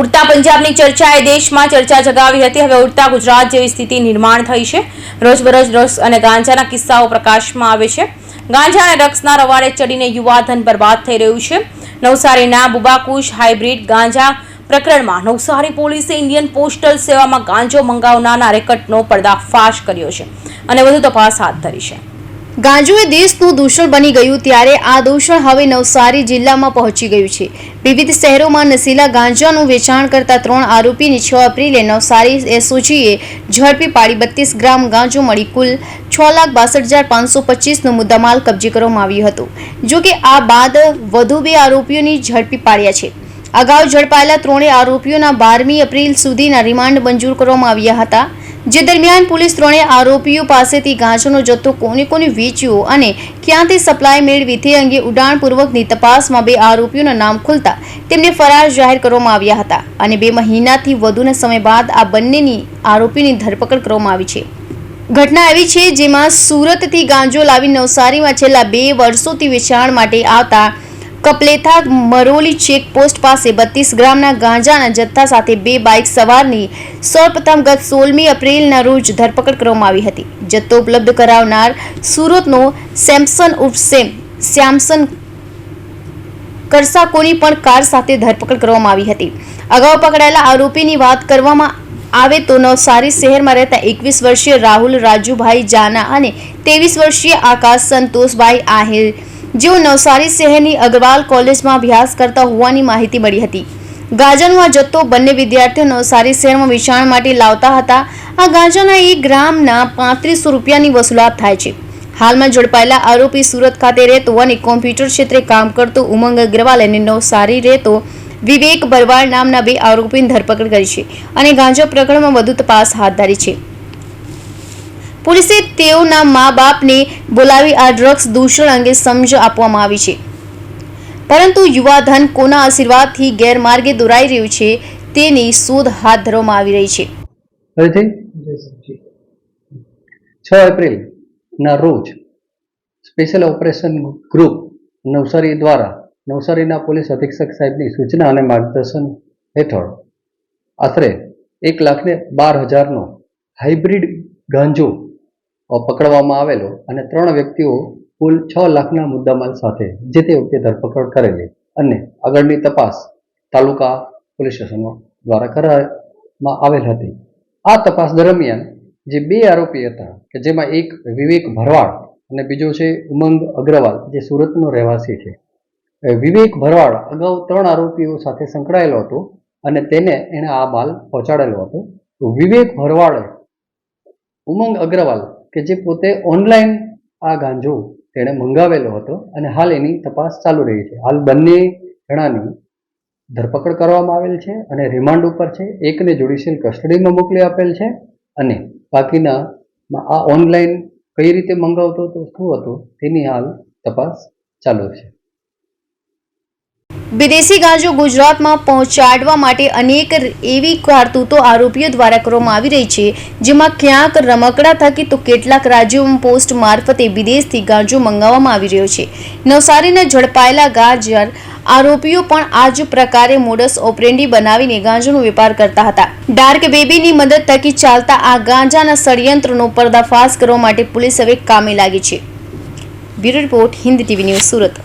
ઉડતા પંજાબની ચર્ચાએ દેશમાં ચર્ચા જગાવી હતી. હવે ઉડતા ગુજરાત જેવી સ્થિતિ નિર્માણ થઈ છે. રોજબરોજ રસ અને ગાંજાના કિસ્સાઓ પ્રકાશમાં આવે છે. ગાંજા અને રક્સના રવાડે ચડીને યુવાધન બરબાદ થઈ રહ્યું છે. નવસારીના બુબાકુશ હાઇબ્રિડ ગાંજા પ્રકરણમાં નવસારી પોલીસે ઇન્ડિયન પોસ્ટલ સેવામાં ગાંજો મંગાવનારના રેકટનો પર્દાફાશ કર્યો છે અને વધુ તપાસ હાથ ધરી છે. ગાંજો દેશનું દૂષણ બની ગયું ત્યારે આ દૂષણ હવે નવસારી જિલ્લામાં પહોંચી ગયું છે. વિવિધ શહેરોમાં નશીલા ગાંજાનું વેચાણ કરતા ત્રણ આરોપીની છ એપ્રિલે નવસારી એસઓજીએ ઝડપી પાડી બત્રીસ ગ્રામ ગાંજો મળી કુલ છ લાખ બાસઠ હજાર પાંચસો પચીસનો મુદ્દામાલ કબજે કરવામાં આવ્યો હતો. જો કે આ બાદ વધુ બે આરોપીઓની ઝડપી પાડ્યા છે. અગાઉ ઝડપાયેલા ત્રણેય આરોપીઓના બારમી એપ્રિલ સુધીના રિમાન્ડ મંજૂર કરવામાં આવ્યા હતા. જે દરમિયાન પોલીસ ત્રણે આરોપીઓ પાસેથી ગાંજોનો જથ્થો કોને કોને વેચ્યો અને ક્યાંથી સપ્લાય મેળવી તે અંગે ઉડાણપૂર્વકની તપાસમાં બે આરોપીઓના નામ ખુલતા તેમને ફરાર જાહેર કરવામાં આવ્યા હતા અને બે મહિનાથી વધુના સમય બાદ આ બંનેની આરોપીની ધરપકડ કરવામાં આવી છે. ઘટના એવી છે જેમાં સુરતથી ગાંજો લાવી નવસારીમાં છેલ્લા બે વર્ષોથી વેચાણ માટે આવતા કપલેથા મરોલી ચેકપોસ્ટ પાસે બત્રીસ ગ્રામના ગાંજાના જથ્થા સાથે બે બાઇક સવારની સૌપ્રથમ ગત સોળમી એપ્રિલના રોજ ધરપકડ કરવામાં આવી હતી. જથ્થો ઉપલબ્ધ કરાવનાર સુરતનો સેમસન ઉપસેમ શ્યામસન કરસાકોની પણ કાર સાથે ધરપકડ કરવામાં આવી હતી. અગાઉ પકડાયેલા આરોપીની વાત કરવામાં આવે તો નવસારી શહેરમાં રહેતા એકવીસ વર્ષીય રાહુલ રાજુભાઈ જાના અને ત્રેવીસ વર્ષીય આકાશ સંતોષભાઈ આહિર જેઓ નવસારી શહેરની અગ્રવાલ કોલેજમાં અભ્યાસ કરતા હોવાની માહિતી મળી હતી. ગાંજાનો જતો બંને વિદ્યાર્થીઓ નવસારી શહેરમાં વેચાણ માટે લાવતા હતા. આ ગાંજાના એક ગ્રામના પાંત્રીસો રૂપિયાની વસૂલાત થાય છે. હાલમાં ઝડપાયેલા આરોપી સુરત ખાતે રહેતો અને કોમ્પ્યુટર ક્ષેત્રે કામ કરતો ઉમંગ અગ્રવાલ અને નવસારી રહેતો વિવેક બરવાડ નામના બે આરોપીની ધરપકડ કરી છે અને ગાંજા પ્રકરણમાં વધુ તપાસ હાથ ધરી છે. પોલીસે તેઓના મા બાપને બોલાવી આ ડ્રગ્સ દૂષણ અંગે સમજ આપવામાં આવી છે. પરંતુ યુવાધન કોના આશીર્વાદથી ગેરમાર્ગે દોરાઈ રહ્યું છે, તેની શોધ હાથ ધરવામાં આવી રહી છે. છ છ એપ્રિલના રોજ સ્પેશિયલ ઓપરેશન ગ્રુપ નવસારી દ્વારા નવસારીના પોલીસ અધિક્ષક સાહેબની સૂચના અને માર્ગદર્શન હેઠળ આશરે એક લાખને બાર હજારનો હાઇબ્રિડ ગાંજો પકડવામાં આવેલો અને ત્રણ વ્યક્તિઓ કુલ છ લાખના મુદ્દામાલ સાથે જે તે વખતે ધરપકડ કરેલી અને આગળની તપાસ તાલુકા પોલીસ સ્ટેશનો દ્વારા કરવામાં આવેલ હતી. આ તપાસ દરમિયાન જે બે આરોપી હતા, કે જેમાં એક વિવેક ભરવાડ અને બીજો છે ઉમંગ અગ્રવાલ, જે સુરતનો રહેવાસી છે. વિવેક ભરવાડ અગાઉ ત્રણ આરોપીઓ સાથે સંકળાયેલો હતો અને તેને એણે આ માલ પહોંચાડેલો હતો. વિવેક ભરવાડે ઉમંગ અગ્રવાલ કે જે પોતે ઓનલાઈન આ ગાંજો તેણે મંગાવેલો હતો અને હાલ એની તપાસ ચાલુ રહી છે. હાલ બંને જણાની ધરપકડ કરવામાં આવેલ છે અને રિમાન્ડ ઉપર છે. એકને જ્યુડિશિયલ કસ્ટડીમાં મોકલી આપેલ છે અને બાકીના આ ઓનલાઈન કઈ રીતે મંગાવતો હતો, શું હતું તેની હાલ તપાસ ચાલુ છે. વિદેશી ગાંજો ગુજરાતમાં પહોંચાડવા માટે અનેક એવી કારતૂતો આરોપીઓ દ્વારા કરવામાં આવી રહી છે, જેમાં ક્યાંક રમકડા થકી તો કેટલાક રાજ્યોમાં પોસ્ટ મારફતે વિદેશથી ગાંજો મંગાવવામાં આવી રહ્યો છે. નવસારીના ઝડપાયેલા ગાજર આરોપીઓ પણ આ જ પ્રકારે મોડસ ઓપરેન્ડી બનાવીને ગાંજાનો વેપાર કરતા હતા. ડાર્ક બેબીની મદદ થકી ચાલતા આ ગાંજાના ષડયંત્રનો પર્દાફાશ કરવા માટે પોલીસ હવે કામે લાગી છે. Bureau report Hind TV news Surat.